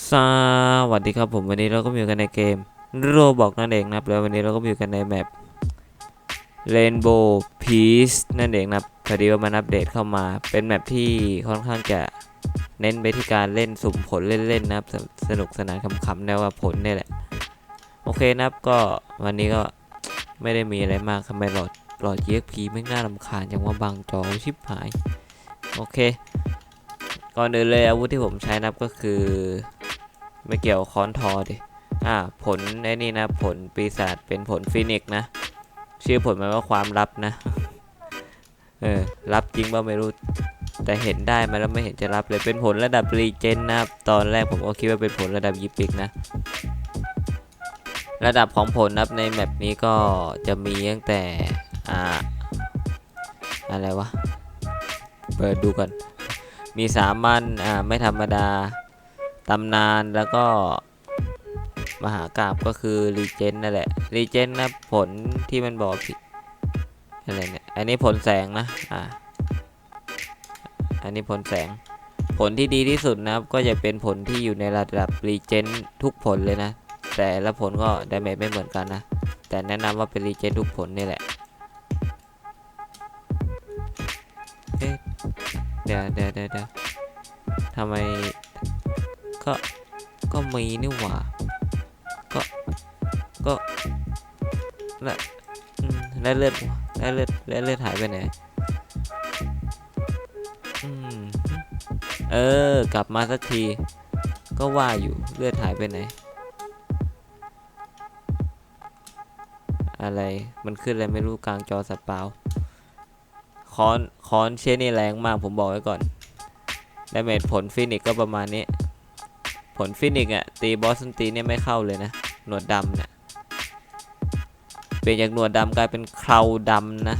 สวัสดีครับผมวันนี้เราก็มาอยู่กันในเกมโรบอกนั่นเองนะครับแล้ววันนี้เราก็มาอยู่กันในแมป Rainbow Peace นั่นเองนะครับพอดีว่ามันอัปเดตเข้ามา เป็นแมปที่ค่อนข้างจะเน้นไปที่การเล่นสุ่มผลเล่นๆนะครับสสนุกสนานขำๆแนวว่าผลนี่แหละ โอเคนะครับก็วันนี้ก็ไม่ได้มีอะไรมากทำไมหลอดหลอด EXP ไม่น่ารำคาญอย่างว่าบางจอชิบหาย โอเค ก่อนอื่นเลยอาวุธที่ผมใช้นับก็คือ ไม่เกี่ยวค้อนทอดิอ่าผลไอ้นี่นะผลปีศาจเป็นผลฟินิกซ์นะ ชื่อผลมันว่าความลับนะ เออรับจริงว่าไม่รู้แต่เห็นได้มาแล้วไม่เห็นจะรับเลยเป็นผลระดับรีเจนนับตอนแรกผมก็คิดว่าเป็นผลระดับยิปิกนะ ระดับของผลนับในแมปนี้ก็จะมีตั้งแต่อ่าอะไรวะ เปิดดูก่อน มีสามัญอ่าไม่ธรรมดาตำนานแล้วก็มหากราบก็คือรีเจนนั่นแหละรีเจนนะผลที่มันบอกผิดอะไรเนี่ยอันนี้ผลแสงนะอ่าอันนี้ผลแสงผลที่ดีที่สุดนะครับก็จะเป็นผลที่อยู่ในระดับรีเจนทุกผลเลยนะ แต่ละผลก็ดาเมจไม่เหมือนกันนะ แต่แนะนำว่าเป็นรีเจนทุกผลนี่แหละ เดี๋ยวเดี๋ยวเดี๋ยวเดี๋ยวทำไมก็ก็มีนี่หว่าก็ก็และอืมแล้วเลือดแล้วเลือดแล้วเลือดหายไปไหนเออ กลับมาสักที ก็ว่าอยู่เลือดหายไปไหน อะไรมันขึ้นอะไรไม่รู้กลางจอสับเปล่า คอนคอนเชนี่แรงมากผมบอกไว้ก่อนดาเมจผลฟินิกก็ประมาณนี้ ผลฟินิกอะตีบอสตันตีเนี่ยไม่เข้าเลยนะ หนวดดำเนี่ยเปลี่ยนจากหนวดดำกลายเป็นเคราดำนะ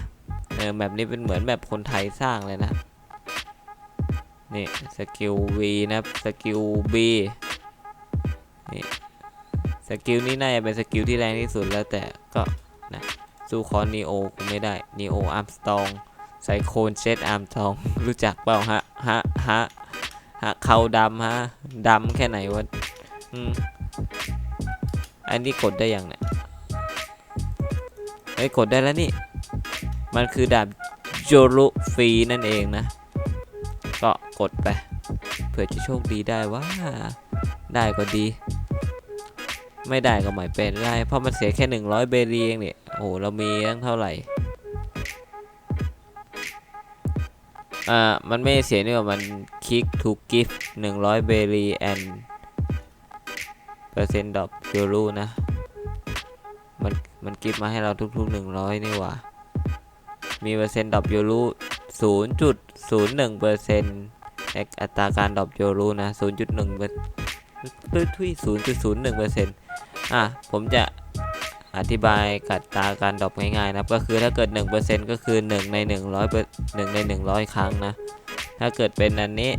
เออแบบนี้เป็นเหมือนแบบคนไทยสร้างเลยนะ นี่สกิล V นะสกิล B นี่สกิลนี้น่าจะเป็นสกิลที่แรงที่สุดแล้วแต่ก็นะสู้คอนนีโอกูไม่ได้นีโออาร์มสตอง ไซโคนเจ็ตอาร์มทอง รู้จักเปล่าฮะฮะฮะฮะเขาดำฮะดำแค่ไหนวะอืมอันนี้กดได้ยังเนี่ยเอ้กดได้แล้วนี่ มันคือดาบโจรุฟรีนั่นเองนะ ก็กดไป เผื่อจะโชคดีได้ว่าได้ก็ดี ไม่ได้ก็ไม่เป็นไร เพราะมันเสียแค่ 100 เบรีเองเนี่ย โอ้โห เรามีตั้งเท่าไหร่ อ่ามันไม่เสียนี่ว่ามันคลิกทูกิฟต์หนึ่งร้อยเบรีแอนเปอร์เซ็นต์ดอกยูรูนะ มันมันกิฟมาให้เราทุกๆหนึ่งร้อยนี่หว่า มีเปอร์เซ็นต์ดอกยูรูศูนย์จุดศูนย์หนึ่งเปอร์เซ็นต์ใอัตราการดอกยูรูนะศูนย์จุดหนึ่งเปอร์ทุยศูนย์จุดศูนย์หนึ่งเปอร์เซ็นต์อะผมจะ อธิบายกัตาการดรอปง่ายๆนะครับก็คือถ้าเกิด 1%ก็คือ 1 ใน 100เปอร์1ใน 100 ครั้งนะ ถ้าเกิดเป็นอันนี้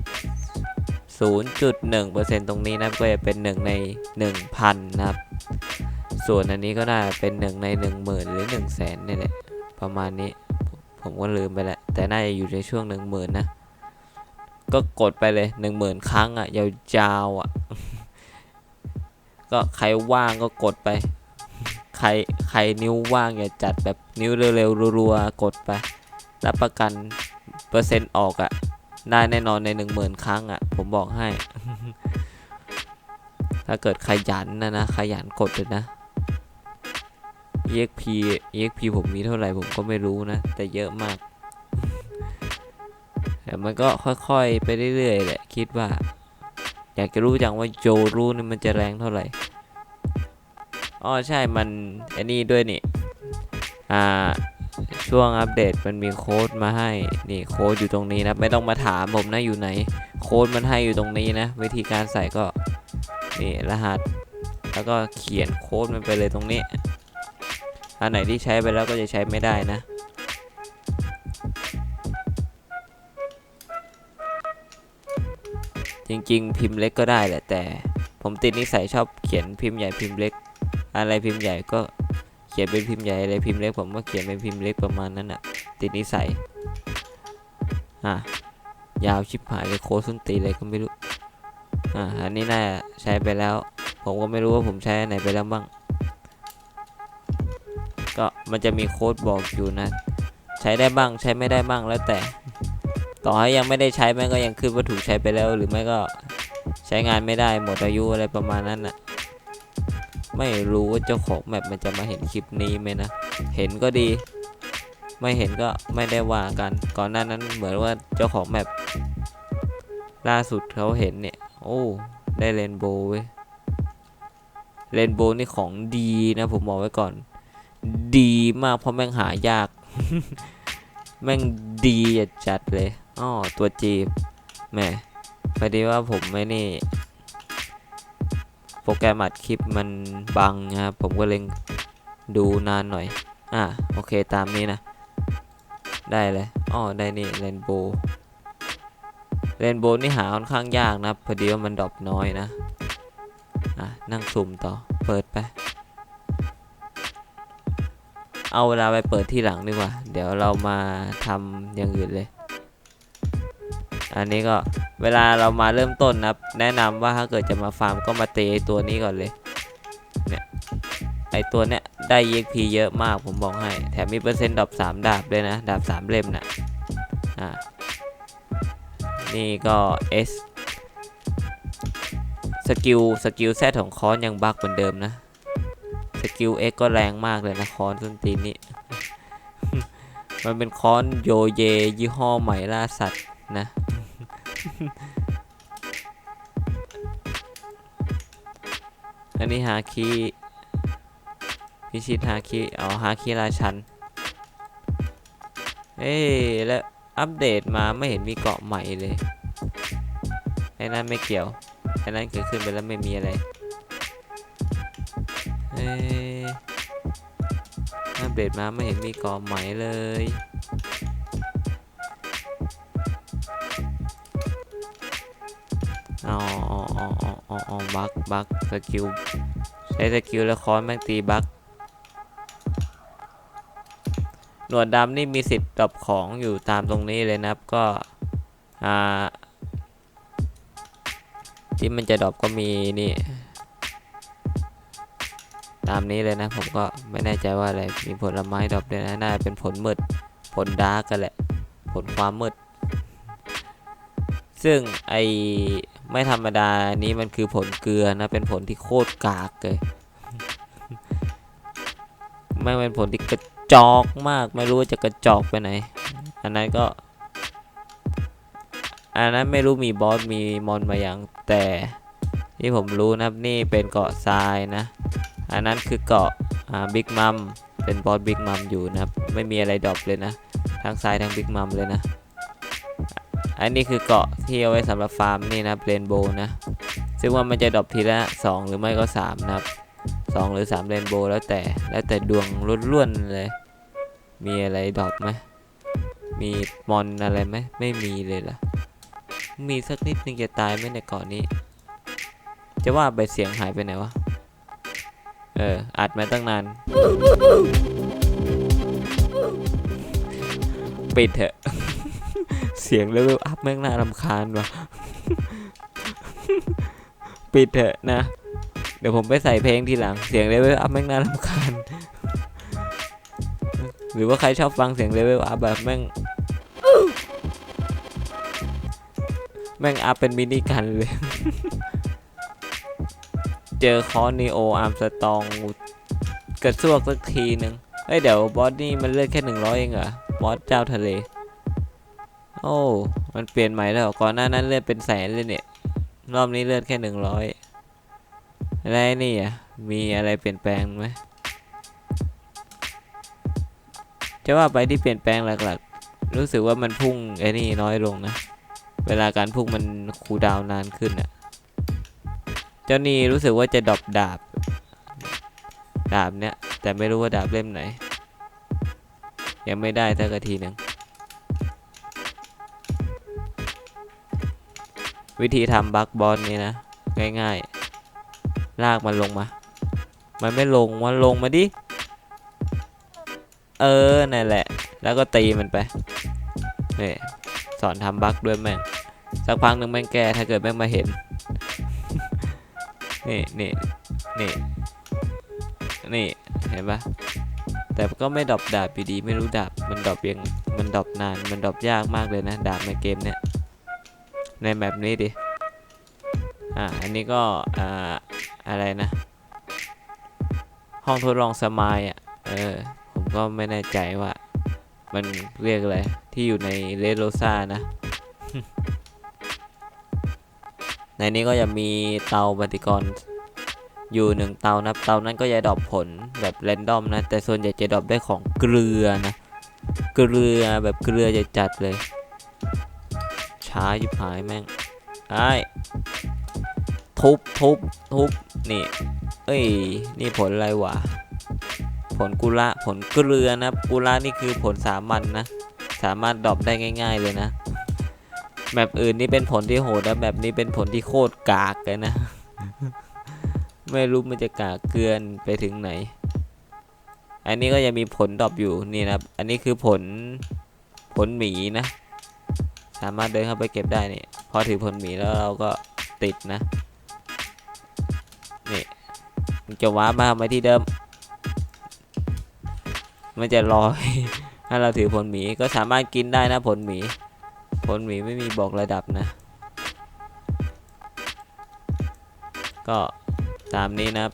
0.1%ตรงนี้นะก็จะเป็น 1 ใน 1,000 นะครับ ส่วนอันนี้ก็น่าจะเป็น 1 ใน 10,000 หรือ 1 0 0 0 0แสนนี่แหละประมาณนี้ผมก็ลืมไปแหละแต่น่าจะอยู่ในช่วง 10,000 นะ ก็กดไปเลย 10,000 ครั้งอะยาวๆอะ ก็ใครว่างก็กดไป ใครใครนิ้วว่างอย่าจัดแบบนิ้วเร็วๆรัวๆกดไป รับประกันเปอร์เซ็นต์ออกอะ่ะ ได้แน่นอนในหนึ่งหมื่นครั้งอะ่ะ ผมบอกให้ ถ้าเกิดขยันนะนะ ขยันกดเลยนะ EXP EXP ผมมีเท่าไหร่ผมก็ไม่รู้นะ แต่เยอะมากแต่มันก็ค่อยๆ ไปเรื่อยๆแหละคิดว่า อยากจะรู้จังว่าโจรู้นี่มันจะแรงเท่าไหร่ อ๋อใช่มันไอ้นี่ด้วยนี่ อ่า ช่วงอัปเดตมันมีโค้ดมาให้ นี่โค้ดอยู่ตรงนี้นะ ไม่ต้องมาถามผมนะอยู่ไหน โค้ดมันให้อยู่ตรงนี้นะ วิธีการใส่ก็ นี่รหัส แล้วก็เขียนโค้ดมันไปเลยตรงนี้ อันไหนที่ใช้ไปแล้วก็จะใช้ไม่ได้นะจริงๆ พิมพ์เล็กก็ได้แหละแต่ผมติดนิสัยชอบเขียนพิมพ์ใหญ่พิมพ์เล็ก อะไรพิมพ์ใหญ่ก็เขียนเป็นพิมพ์ใหญ่อะไรพิมพ์เล็กผมก็เขียนเป็นพิมพ์เล็กประมาณนั้นอะติดนิสัยอะยาวชิบหายเลยโค้ดส้นตีนอะไรก็ไม่รู้อ่าอันนี้น่าใช้ไปแล้ว ผมก็ไม่รู้ว่าผมใช้อันไหนไปแล้วบ้าง ก็มันจะมีโค้ดบอกอยู่นะ ใช้ได้บ้างใช้ไม่ได้บ้างแล้วแต่ ต่อให้ยังไม่ได้ใช้แม่งก็ยังขึ้นว่าถูกใช้ไปแล้ว หรือไม่ก็ใช้งานไม่ได้หมดอายุอะไรประมาณนั้นน่ะ ไม่รู้ว่าเจ้าของแมปมันจะมาเห็นคลิปนี้ไหมนะ เห็นก็ดี ไม่เห็นก็ไม่ได้ว่ากัน ก่อนหน้านั้นเหมือนว่าเจ้าของแมปล่าสุดเขาเห็นเนี่ย โอ้ ได้เรนโบว์เว้ยเรนโบว์นี่ของดีนะผมบอกไว้ก่อน ดีมากเพราะแม่งหายาก แม่งดีจัดเลยอ้อตัวจีบแหมพอดีว่าผมไม่นี่ โปรแกรมอัดคลิปมันบังนะครับผมก็เลยดูนานหน่อย อะโอเคตามนี้นะ ได้เลยอ้อได้นี่เรนโบว์เรนโบว์นี่หาค่อนข้างยากนะพอดีว่ามันดรอปน้อยนะ อะนั่งสุ่มต่อเปิดไป เอาเวลาไปเปิดที่หลังดีกว่า เดี๋ยวเรามาทำอย่างอื่นเลย อันนี้ก็เวลาเรามาเริ่มต้นนะแนะนำว่าถ้าเกิดจะมาฟาร์มก็มาเตะไอตัวนี้ก่อนเลยเนี่ยไอตัวเนี้ยได้ EXP เยอะมากผมบอกให้ แถมมีเปอร์เซ็นต์ดรอป3ดาบด้วยนะดาบ3เล่มนะอ่านี่ก็ S สกิลสกิลแซของคอนยังบักเหมือนเดิมนะสกิล X ก็แรงมากเลยนะคอนส้นตีนนี่มันเป็นคอนโยเยยี่ห้อใหม่ล่าสัตว์นะ อันนี้ฮาคิพิชิตฮาคิเอาฮาคิราชัน เอ้ยแล้วอัปเดตมาไม่เห็นมีเกาะใหม่เลยไอ้นั่นไม่เกี่ยวไอ้นั่นคือขึ้นไปแล้วไม่มีอะไรเอ้ยอัปเดตมาไม่เห็นมีเกาะใหม่เลย อ๋ออ๋ออ๋ออ๋ออ๋อบักบักสกิลใช้สกิลแล้วคอนแม่งตีบักหนวดดำนี่มีสิทธิ์ดรอปของอยู่ตามตรงนี้เลยนะครับก็อ่าที่มันจะดรอปก็มีนี่ ตามนี้เลยนะผมก็ไม่แน่ใจว่าอะไร มีผลไม้ดรอปด้วยนะน่าจะเป็นผลมืด ผลดาร์กกันแหละ ผลความมืด ซึ่งไอ ไม่ธรรมดานี้มันคือผลเกลือนะ เป็นผลที่โคตรกากเลยไม่เป็นผลที่กระจอกมาก ไม่รู้ว่าจะกระจอกไปไหน อันนั้นก็ อันนั้นไม่รู้มีบอสมีมอนมาอย่างแต่ที่ผมรู้นะครับนี่เป็นเกาะทรายนะ อันนั้นคือเกาะอ่าบิ๊กมัมเป็นบอสบิ๊กมัมอยู่นะครับ ไม่มีอะไรดรอปเลยนะ ทั้งทรายทั้งบิ๊กมัมเลยนะ อันนี้คือเกาะที่เอาไว้สำหรับฟาร์มนี่นะเรนโบว์นะ ซึ่งว่ามันจะดรอปทีละ 2 หรือไม่ก็ 3 นะครับ 2 หรือ 3เรนโบว์แล้วแต่แล้วแต่ดวงล้วนๆเลย มีอะไรดรอปไหมมีมอนอะไรไหมไม่มีเลยล่ะ มีสักนิดนึงจะตายไหมในเกาะนี้ จะว่าไปเสียงหายไปไหนวะ เอออัดมาตั้งนาน ปิดเถอะ เสียงเลเวลอัพแม่งน่ารำคาญว่ะ ปิดเถอะนะ เดี๋ยวผมไปใส่เพลงทีหลัง เสียงเลเวลอัพแม่งน่ารำคาญ หรือว่าใครชอบฟังเสียงเลเวลอัพแบบแม่ง แม่งอัพเป็นมินิกันเลย เจอคอนนีโออาร์มสตองกระซวกสักทีหนึ่งเฮ้ยเดี๋ยวบอสนี่มันเลือกแค่หนึ่งร้อยเองเหรอบอสเจ้าทะเล โอ้ มันเปลี่ยนใหม่แล้ว ก่อนหน้านั้นเลือดเป็นแสนเลยเนี่ย รอบนี้เลือดแค่หนึ่งร้อยอะไรนี่อะ มีอะไรเปลี่ยนแปลงไหม จะว่าไปที่เปลี่ยนแปลงหลักๆ รู้สึกว่ามันพุ่งไอ้นี่น้อยลงนะ เวลาการพุ่งมันคูดาวน์นานขึ้นอะ เจ้านี่รู้สึกว่าจะดรอปดาบ ดาบเนี้ยแต่ไม่รู้ว่าดาบเล่มไหน ยังไม่ได้สักทีหนึ่ง วิธีทำบักบอลนี่นะ ง่ายๆ ลากมันลงมา มันไม่ลงมันลงมาดิ เออ นั่นแหละ แล้วก็ตีมันไปนี่สอนทำบักด้วยแม่ง สักพักหนึ่งแม่งแกถ้าเกิดแม่งมาเห็น นี่นี่นี่นี่เห็นปะแต่ก็ไม่ดรอปดาบอยู่ดี ไม่รู้ดาบมันดรอปยังมันดรอปนาน มันดรอปยากมากเลยนะ ดาบในเกมเนี้ย ในแบบนี้ดิ อ่า อันนี้ก็ อ่า อะไรนะ ห้องทดลองสมายอะ เออ ผมก็ไม่แน่ใจว่า มันเรียกอะไร ที่อยู่ในเรโรซานะ ในนี้ก็จะมีเตาปฏิกรณ์อยู่หนึ่งเตานะเตานั้นก็จะดรอปผลแบบแรนดอมนะ แต่ส่วนใหญ่จะดรอปได้ของเกลือนะ เกลือแบบเกลือจะจัดเลย ช้ายิบหายแม่งไอ้ทุบทุบทุบนี่ เอ้ย นี่ผลอะไรวะ ผลกุละผลเกลือนะกุละนี่คือผลสามัญนนะ สามารถดรอปได้ง่าย ๆ เลยนะแบบอื่นนี่เป็นผลที่โหดนะแบบนี้เป็นผลที่โคตรกากเลยนะ ไม่รู้มันจะกากเกินไปถึงไหน อันนี้ก็ยังมีผลดรอปอยู่นี่นะครับอันนี้คือผลผลหมีนะ สามารถเดินเข้าไปเก็บได้นี่พอถือผลหมีแล้วเราก็ติดนะนี่มันจะว้ามาทำไมที่เดิม มันจะลอยถ้าเราถือผลหมีก็สามารถกินได้นะผลหมี ผลหมีไม่มีบอกระดับนะ ก็ตามนี้นะ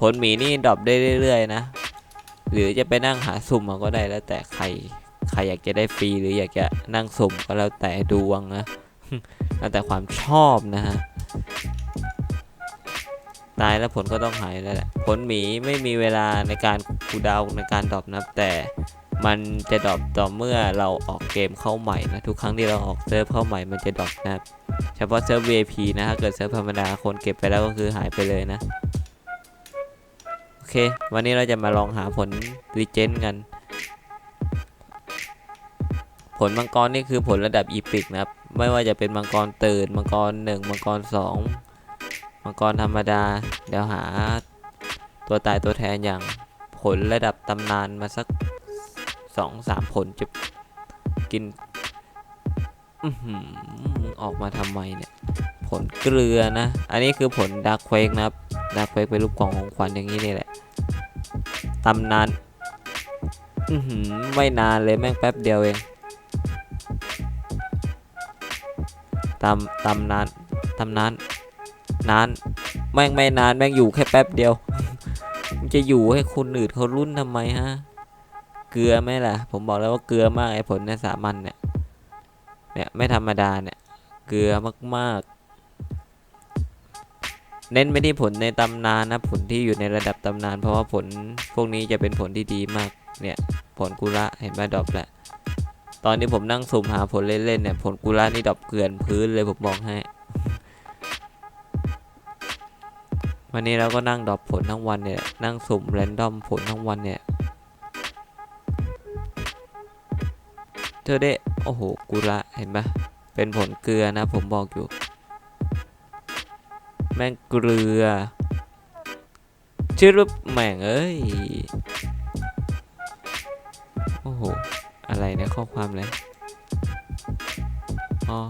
ผลหมีนี่ดรอปได้เรื่อยๆนะ หรือจะไปนั่งหาสุ่มเอาก็ได้แล้วแต่ใคร ใครอยากจะได้ฟรีหรืออยากจะนั่งสุ่มก็แล้วแต่ดวงนะแล้วแต่ความชอบนะฮะตายแล้วผลก็ต้องหายแล้วแหละผลหมีไม่มีเวลาในการคูดาวในการดรอปนะแต่มันจะดรอปต่อเมื่อเราออกเกมเข้าใหม่นะทุกครั้งที่เราออกเซิร์ฟเข้าใหม่มันจะดรอปนะเฉพาะเซิร์ฟ VIP นะถ้าเกิดเซิร์ฟธรรมดาคนเก็บไปแล้วก็คือหายไปเลยนะโอเค วันนี้เราจะมาลองหาผลรีเจนกัน ลมังกรนี่คือผลระดับอีพิกนะครับ ไม่ว่าจะเป็นมังกรตื่น มังกรหนึ่งมังกรสองมังกรธรรมดา เดี๋ยวหาตัวตายตัวแทนอย่างผลระดับตำนานมาสักสองสามผลจะกินออกมาทำไมเนี่ย ผลเกลือนะ อันนี้คือผลดาร์คเควกนะครับดาร์คเควกเป็นรูปกล่องของขวัญอย่างนี้นี่แหละตำนานอือหือไม่นานเลยแม่งแป๊บเดียวเอง ตำตำนานตำนานนานแม่งไม่นานแม่งอยู่แค่แป๊บเดียว มันจะอยู่ให้คนอื่นเขารุ่นทำไมฮะ เกลือไหมล่ะ ผมบอกแล้วว่าเกลือมากไอ้ผลในสามัญเนี่ย เนี่ยไม่ธรรมดาเนี่ย เกลือมากๆ เน้นไปที่ผลในตำนานนะผลที่อยู่ในระดับตำนาน เพราะว่าผลพวกนี้จะเป็นผลที่ดีมาก เนี่ยผลกุระเห็นไหมดรอปแหละ ตอนนี้ผมนั่งสุ่มหาผลเล่นๆเนี่ยผลกุระนี่ดรอปเกลื่อนพื้นเลยผมบอกให้ วันนี้เราก็นั่งดรอปผลทั้งวันเนี่ยนั่งสุ่มแรนดอมผลทั้งวันเนี่ยเธอได้โอ้โหกุระเห็นปะเป็นผลเกลือนะผมบอกอยู่ แม่งเกลือชื่อรูปแม่งเอ้ยโอ้โห อะไรเนี่ยข้อความเลยอ๋อ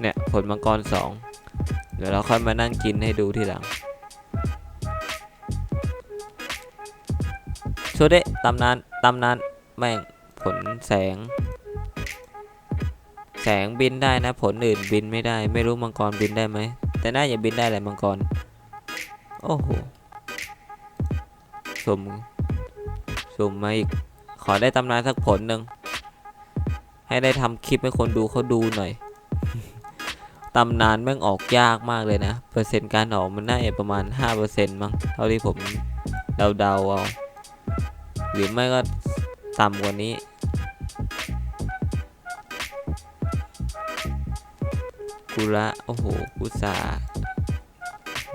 เนี่ยผลมังกรสองเดี๋ยวเราค่อยมานั่งกินให้ดูทีหลังโชเดะตำนานตำนานแม่งผลแสง แสงบินได้นะ ผลอื่นบินไม่ได้ ไม่รู้มังกรบินได้ไหม แต่น่าจะบินได้แหละมังกร โอ้โหสมสมมาอีก ขอได้ตำนานสักผลหนึ่ง ให้ได้ทำคลิปให้คนดูเขาดูหน่อย ตำนานแม่งออกยากมากเลยนะ เปอร์เซ็นต์การออกมันน่าจะประมาณ 5%มั้ง เท่าที่ผมเดาๆเอา หรือไม่ก็ต่ำกว่านี้ กุระโอ้โห กุสาห์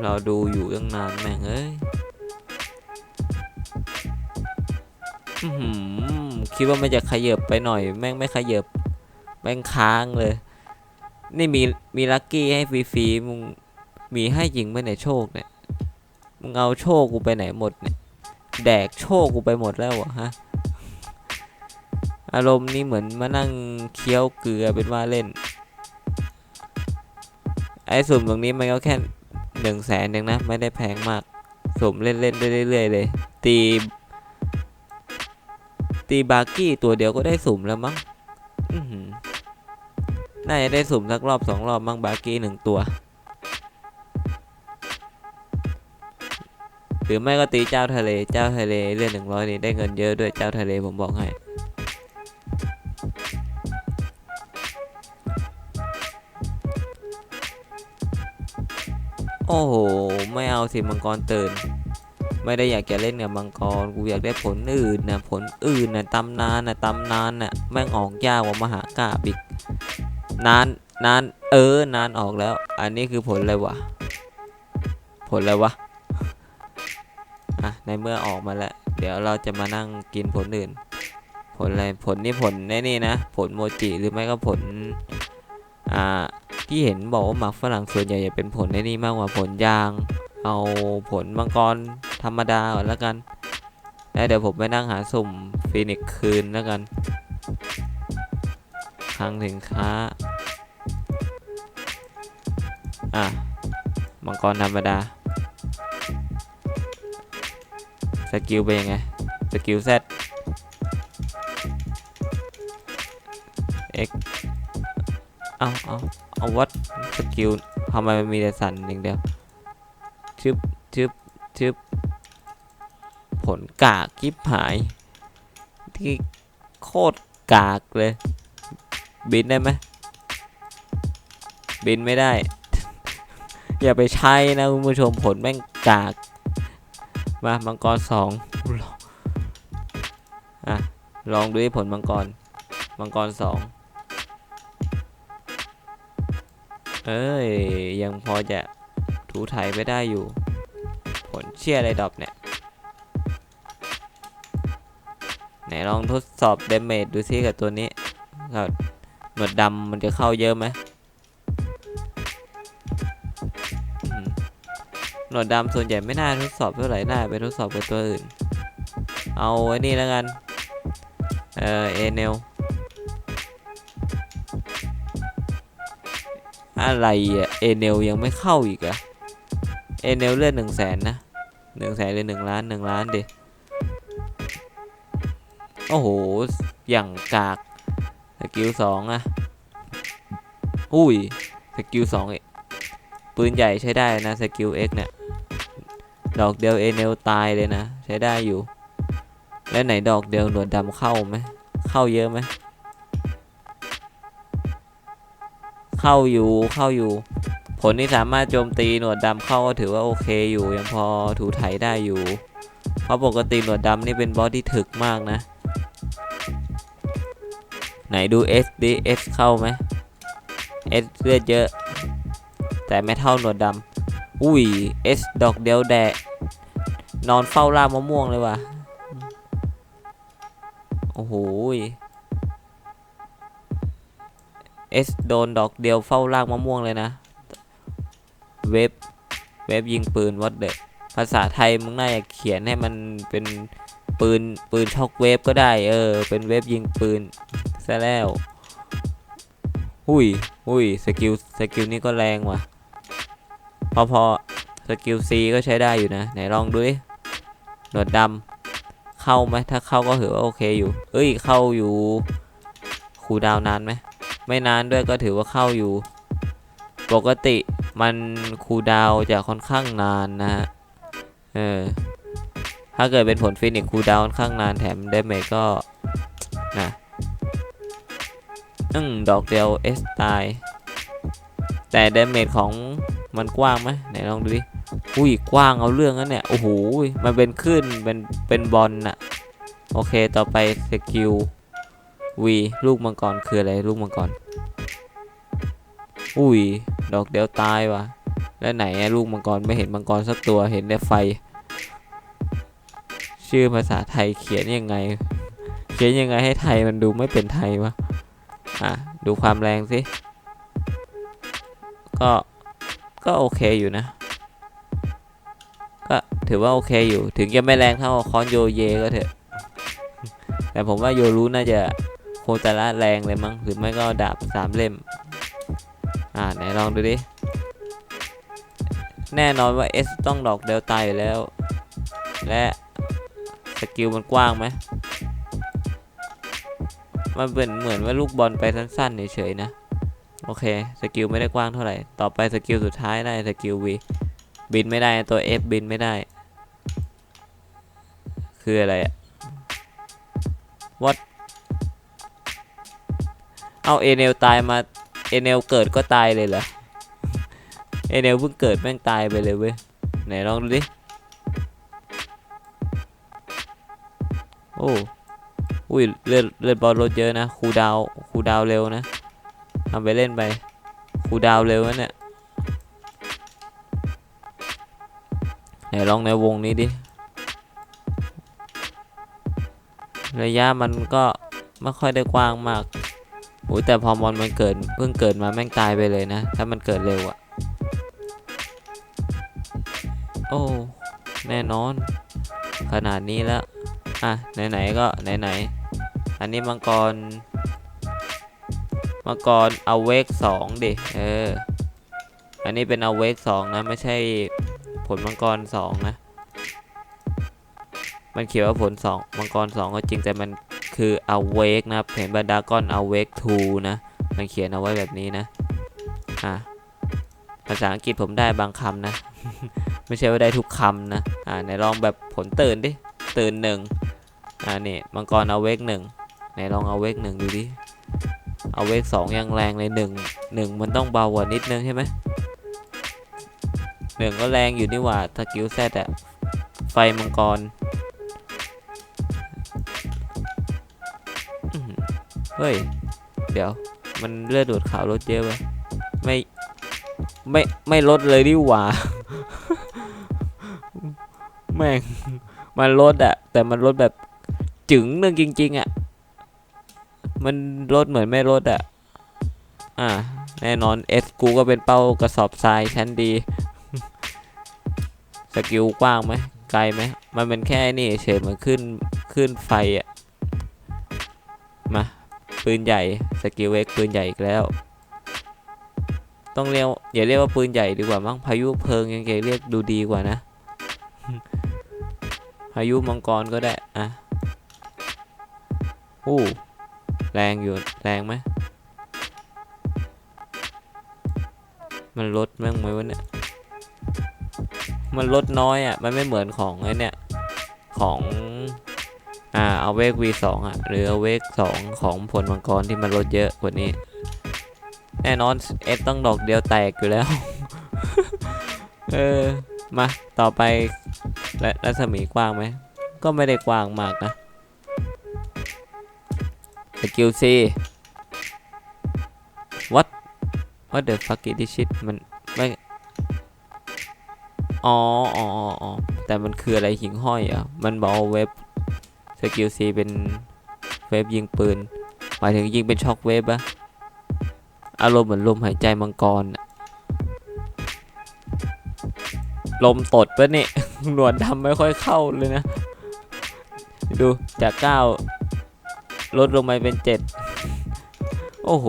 เราดูอยู่ตั้งนานแม่งเอ้ย คิดว่ามันจะขยับไปหน่อย แม่งไม่ขยับ แม่งค้างเลย นี่มีมีลัคกี้ให้ฟรีๆมึงมีให้จริงไหมเนี่ยโชคเนี่ยมึงเอาโชคกูไปไหนหมดเนี่ยแดกโชคกูไปหมดแล้วอะฮะอารมณ์นี้เหมือนมานั่งเคี้ยวเกลือเป็นว่าเล่น ไอ้สุ่มตรงนี้มันก็แค่หนึ่งแสนเองนะ ไม่ได้แพงมาก สุ่มเล่นๆได้เรื่อยๆเลย ตี ตีบาร์กี้ตัวเดียวก็ได้สุ่มแล้วมั้งน่าจะได้สุ่มสักรอบสองรอบมั้งบาร์กี้หนึ่งตัว หรือไม่ก็ตีเจ้าทะเล เจ้าทะเลเลื่อนหนึ่งร้อยนี่ได้เงินเยอะด้วยเจ้าทะเลผมบอกให้โอ้โห ไม่เอาสิมังกรตื่น ไม่ได้อยากจะเล่นกับมังกรกูอยากได้ผลอื่นนะผลอื่นนะตำนานนะตำนานนะแม่งออกยากกว่ามหากาบอีกนานนานเออนานออกแล้ว อันนี้คือผลอะไรวะ ผลอะไรวะอะในเมื่อออกมาแล้ว เดี๋ยวเราจะมานั่งกินผลอื่น ผลอะไรผลนี่ผลในนี่นะ ผลโมจิหรือไม่ก็ผลอ่าที่เห็นบอกว่าหมากฝรั่งส่วนใหญ่จะเป็นผลในนี่มากกว่าผลยาง เอาผลมังกร ธรรมดาก่อนแล้วกันแล้วเดี๋ยวผมไปนั่งหาสุ่มฟีนิกคืนแล้วกันคลังสินค้า อะ มังกรธรรมดา สกิลเป็นยังไง สกิล Z X เอาเอาเอาวัดสกิลทำไมมันมีแต่สั่นอย่างเดียวชึบชึบชึบ ผลกากกิบหาย ที่โคตรกากเลย บินได้ไหมบินไม่ได้ อย่าไปใช้นะคุณผู้ชมผลแม่งกาก มามังกรสองอะลองดูที่ผลมังกร มังกรสองเอ้ย ยังพอจะถูไถไปได้อยู่ ผลเชี่ยอะไรดอปเนี่ย ลองทดสอบเดเมจดูซิกับตัวนี้กับหนวดดำมันจะเข้าเยอะไหมหนวดดำส่วนใหญ่ไม่น่าทดสอบเท่าไหร่น่าไปทดสอบกับตัวอื่น เอาไอ้นี่แล้วกัน เออเอเนลอะไรอะเอเนลยังไม่เข้าอีกอะเอเนลเลือดหนึ่งแสนนะหนึ่งแสนหรือหนึ่งล้านหนึ่งล้านดิ โอ้โห อย่างกาก สกิลสองอะอุ้ย สกิลสองปืนใหญ่ใช้ได้นะ สกิลเอ็กเนี่ย ดอกเดียวเอเนลตายเลยนะ ใช้ได้อยู่ แล้วไหนดอกเดียวหนวดดำเข้าไหม เข้าเยอะไหม เข้าอยู่ เข้าอยู่ ผลที่สามารถโจมตีหนวดดำเข้าก็ถือว่าโอเคอยู่ ยังพอถูไถได้อยู่ เพราะปกติหนวดดำนี่เป็นบอสที่ถึกมากนะ ไหนดู S ดิ S เข้าไหม S เลือดเยอะ แต่ไม่เท่าหนวดดำอุ้ย S ดอกเดียวแดะนอนเฝ้าล่ามะม่วงเลยว่ะ โอ้โห S โดนดอกเดียวเฝ้าล่างมะม่วงเลยนะ เว็บ เว็บยิงปืนวัดเด็กภาษาไทยมึงน่าจะเขียนให้มันเป็นปืนปืนช็อกเวฟก็ได้ เออ เป็นเว็บยิงปืน ซะแล้ว หุยหุยสกิลสกิลนี้ก็แรงว่ะ พอพอสกิล C ก็ใช้ได้อยู่นะ ไหนลองดูดิหนวดดำเข้าไหมถ้าเข้าก็ถือว่าโอเคอยู่ เอ้ยเข้าอยู่คูดาวนานไหมไม่นานด้วยก็ถือว่าเข้าอยู่ ปกติมันคูดาวจะค่อนข้างนานนะฮะเออถ้าเกิดเป็นผลฟินิกคูดาวค่อนข้างนานแถมเดเมจก็นะ อืมดอกเดียวเอสตาย แต่ดาเมจของมันกว้างไหมไหนลองดูดิ อุ้ยกว้างเอาเรื่องนั้นเนี่ย โอ้โห มันเป็นขึ้นเป็นเป็นบอลน่ะ โอเคต่อไปสกิลวีลูกมังกรคืออะไรลูกมังกร อุ้ย ดอกเดียวตายว่ะแล้วไหนลูกมังกรไม่เห็นมังกรสักตัวเห็นแต่ไฟ ชื่อภาษาไทยเขียนยังไง เขียนยังไงให้ไทยมันดูไม่เป็นไทยวะ อะดูความแรงสิ ก็ก็โอเคอยู่นะ ก็ถือว่าโอเคอยู่ ถึงจะไม่แรงเท่าคอนโยเยก็เถอะ แต่ผมว่าโยรู้น่าจะโคตรละแรงเลยมั้ง หรือไม่ก็ดาบสามเล่ม อ่าไหนลองดูดิ แน่นอนว่า S ต้องดอกเดลตาอยู่แล้ว และสกิลมันกว้างไหม มันเป็นเหมือนว่าลูกบอลไปสั้นๆเฉยๆนะ โอเค สกิลไม่ได้กว้างเท่าไหร่ ต่อไปสกิลสุดท้ายได้สกิล V บินไม่ได้ตัว F บินไม่ได้ คืออะไรอะ What เอาเอเนลตายมาเอเนลเกิดก็ตายเลยเหรอเอเนลเพิ่งเกิดแม่งตายไปเลยเว้ย ไหนลองดูดิ โอ้ อุ้ยเลือดเลือดบอลลดเยอะนะครูดาวครูดาวเร็วนะทำไปเล่นไปครูดาวเร็วนะเนี่ยไหนลองในวงนี้ดิระยะมันก็ไม่ค่อยได้กว้างมากโอ้ยแต่พอมอนมันเกิดเพิ่งเกิดมาแม่งตายไปเลยนะ ถ้ามันเกิดเร็วอะโอ้แน่นอน ขนาดนี้แล้ว อะ ไหน ๆ ก็ ไหน ๆ อันนี้มังกร มังกรเอาเวกสองดิ เออ อันนี้เป็นเอาเวกสองนะ ไม่ใช่ผลมังกรสองนะ มันเขียนว่าผลสองมังกรสองก็จริงแต่มันคือเอาเวกนะเห็นบรรดากอนเอาเวกทูนะ มันเขียนเอาไว้แบบนี้นะ อะ ภาษาอังกฤษผมได้บางคำนะ ไม่ใช่ว่าได้ทุกคำนะ อ่าไหนลองแบบผลตื่นดิ ตื่นหนึ่งอ่านี่มังกรเอาเวกหนึ่ง ไหนลองเอาเวกหนึ่งดูดิเอาเวกสองยังแรงเลยหนึ่งหนึ่งมันต้องเบากว่านิดนึงใช่ไหมหนึ่งก็แรงอยู่นี่หว่าสกิลแซดอะไฟมังกรเฮ้ย เดี๋ยว มันเลือดดูดขาวลดเยอะปะไม่ ไม่ ไม่ลดเลยดิหว่า แม่ง มันลดอะ แต่มันลดแบบจึงหนึ่งจริง ๆอะ มันลดเหมือนไม่ลดอะอ่า แน่นอนเอสกูก็เป็นเป้ากระสอบทรายชั้นดี สกิลกว้างไหมไกลไหมมันเป็นแค่นี่เฉยเหมือนขึ้นขึ้นไฟอะมา ปืนใหญ่สกิลเอ็กปืนใหญ่อีกแล้ว ต้องเรียกอย่าเรียกว่าปืนใหญ่ดีกว่ามั้งพายุเพลิงยังไงเรียกดูดีกว่านะ พายุมังกรก็ได้ อะอู้ แรงอยู่แรงไหมมันลดแม่งไหมวะเนี่ย มันลดน้อยอะ มันไม่เหมือนของไอ้เนี่ย ของ อ่าเอาเวก V2 อะ หรือเอาเวก2ของผลมังกรที่มันลดเยอะกว่านี้ แน่นอนเอสต้องดอกเดียวแตกอยู่แล้ว เออ มา ต่อไป และรัศมีกว้างไหม ก็ไม่ได้กว้างมากนะ กิลซีวัด what the fuck is this shit มันไม่อ๋ออ๋ออ๋อแต่มันคืออะไรหิ่งห้อยอะ มันบอกเว็บสกิลซีเป็นเว็บยิงปืน หมายถึงยิงเป็นช็อคเวฟอะอารมณ์เหมือนลมหายใจมังกร ลมตดปะเนี่ย หนวดดำไม่ค่อยเข้าเลยนะ ดูจากเก้า ลดลงมาเป็นเจ็ดโอ้โห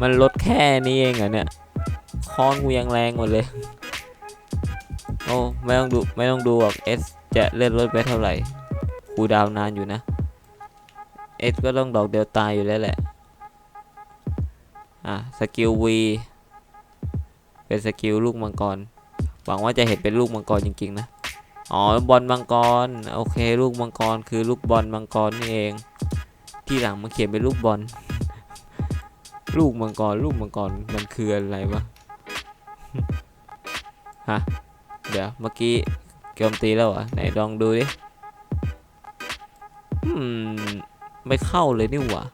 มันลดแค่นี้เองเหรอเนี่ยคอนกูยังแรงหมดเลย โอ้ไม่ต้องดูไม่ต้องดูหรอกเอสจะเลื่อนลดไปเท่าไหร่คูดาวนานอยู่นะเอสก็ต้องดอกเดลตายอยู่แล้วแหละ อะสกิล V เป็นสกิลลูกมังกร หวังว่าจะเห็นเป็นลูกมังกรจริงๆนะ อ๋อบอลมังกรโอเค ลูกมังกรคือลูกบอลมังกรนี่เอง ที่หลังมันเขียนเป็นลูกบอล ลูกมังกร ลูกมังกรมันคืออะไรวะฮะเดี๋ยวเมื่อกี้โจมตีแล้วเหรอไหนลองดูดิอืมไม่เข้าเลยนี่หว่า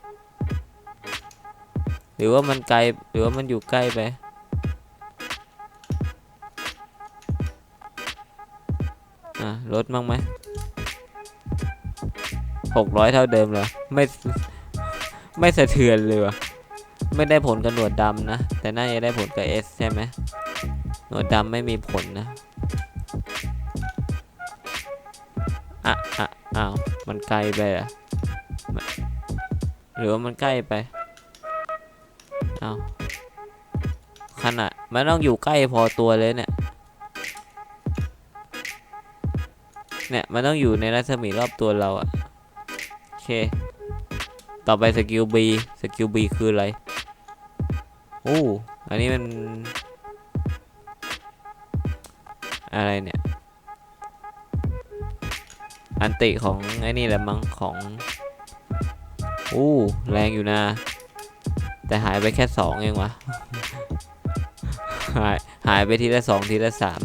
หรือว่ามันไกลหรือว่ามันอยู่ใกล้ไป ลดมั้งไหมหกร้อยเท่าเดิมเลยไม่ไม่สะเทือนเลยวะไม่ได้ผลกับหนวดดำนะ แต่น่าจะได้ผลกับเอสใช่ไหมหนวดดำไม่มีผลนะอะอะอ้าวมันไกลไปอะหรือว่ามันใกล้ไปอ้าวขนาดมันต้องอยู่ใกล้พอตัวเลยเนี่ย เนี่ย มันต้องอยู่ในรัศมีรอบตัวเราอะโอเค ต่อไปสกิล B สกิล B คืออะไรโอ้อันนี้มัน อะไรเนี่ย อันติของไอ้นี่แหละมั้งของอู้แรงอยู่นะ แต่หายไปแค่สองเองวะ หายหายไปทีละสองทีละสาม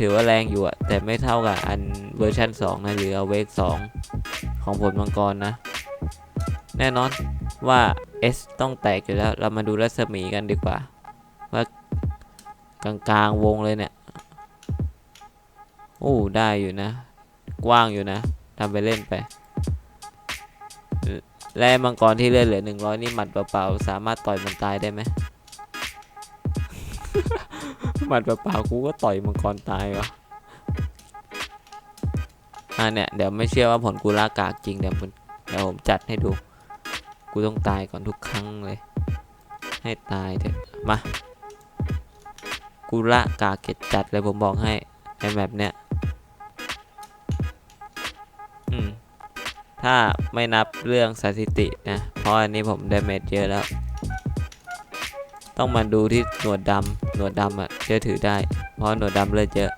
ถือว่าแรงอยู่อะแต่ไม่เท่ากับอันเวอร์ชัน2นะหรือเอเวก2ของผลมังกรนะ แน่นอนว่า S ต้องแตกอยู่แล้ว เรามาดูรัศมีกันดีกว่า ว่ากลางๆวงเลยเนี่ย โอ้ ได้อยู่นะ กว้างอยู่นะทำไปเล่นไป และมังกรที่เลือดเหลือหนึ่งร้อยนี่หมัดเปล่าๆ สามารถต่อยมันตายได้ไหม หมัดเปล่าๆกูก็ต่อยมังกรตายวะอ่าเนี่ยเดี๋ยวไม่เชื่อว่าผลกูลากากจริงเดี๋ยวมันเดี๋ยวผมจัดให้ดู กูต้องตายก่อนทุกครั้งเลย ให้ตายเถอะมากูละกากเก็ดจัดเลยผมบอกให้ในแบบเนี้ยอืมถ้าไม่นับเรื่องสถิตินะ เพราะอันนี้ผมดเมจเยอะแล้ว ต้องมาดูที่หนวดดำหนวดดำอะเชื่อถือได้ เพราะหนวดดำเลือดเยอะ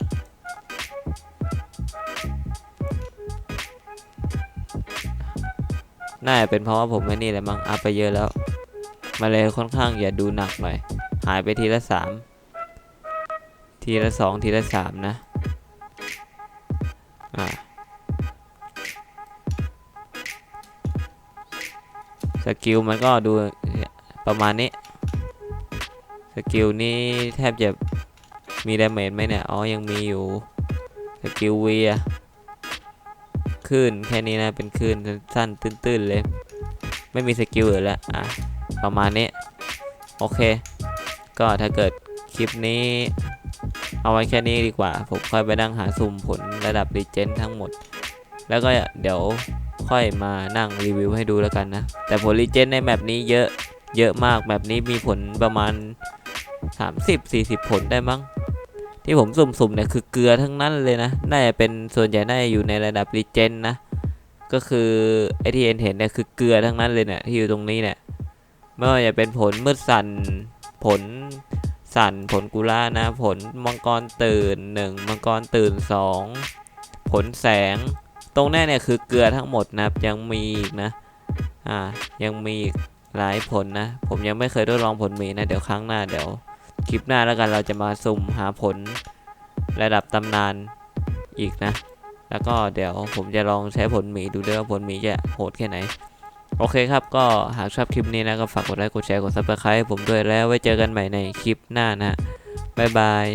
น่าจะเป็นเพราะว่าผมไม่นี่แหละมั้งอัพไปเยอะแล้ว มาเลยค่อนข้างอย่าดูหนักหน่อย หายไปทีละสามทีละสองทีละสามนะ อ่าสกิลมันก็ดูประมาณนี้ สกิลนี้แทบจะมีดาเมจไหมเนี่ย อ๋อ ยังมีอยู่ สกิลเวียคลื่นแค่นี้นะ เป็นคลื่นสั้นตื้นๆเลย ไม่มีสกิลอื่นแล้ว อะ ประมาณนี้ โอเค ก็ถ้าเกิดคลิปนี้ เอาไว้แค่นี้ดีกว่า ผมค่อยไปนั่งหาสุ่มผลระดับรีเจนทั้งหมด แล้วก็เดี๋ยวค่อยมานั่งรีวิวให้ดูแล้วกันนะ แต่ผลรีเจนในแมปนี้เยอะ เยอะมาก แมปนี้มีผลประมาณ 30-40 ผลได้มั้ง ที่ผมสุ่มๆเนี่ยคือเกลือทั้งนั้นเลยนะ น่าจะเป็นส่วนใหญ่น่าจะอยู่ในระดับรีเจนนะ ก็คือไอที่เห็นเห็นเนี่ยคือเกลือทั้งนั้นเลยเนี่ยที่อยู่ตรงนี้เนี่ย ไม่ว่าจะเป็นผลมืดสันผลสันผลกุล่านะ ผลมังกรตื่นหนึ่งมังกรตื่นสองผลแสง ตรงหน้เนี่ยคือเกลือทั้งหมดนะครับ ยังมีอีกนะ อ่า ยังมีอีกหลายผลนะ ผมยังไม่เคยทดลองผลหมีนะ เดี๋ยวครั้งหน้าเดี๋ยว คลิปหน้าแล้วกันเราจะมาสุ่มหาผลระดับตำนานอีกนะ แล้วก็เดี๋ยวผมจะลองใช้ผลหมีดูด้วยว่าผลหมีจะโหดแค่ไหน โอเคครับก็หากชอบคลิปนี้นะก็ฝากกดไลค์กดแชร์กดซับสไครต์ผมด้วยแล้วไว้เจอกันใหม่ในคลิปหน้านะบ๊ายบาย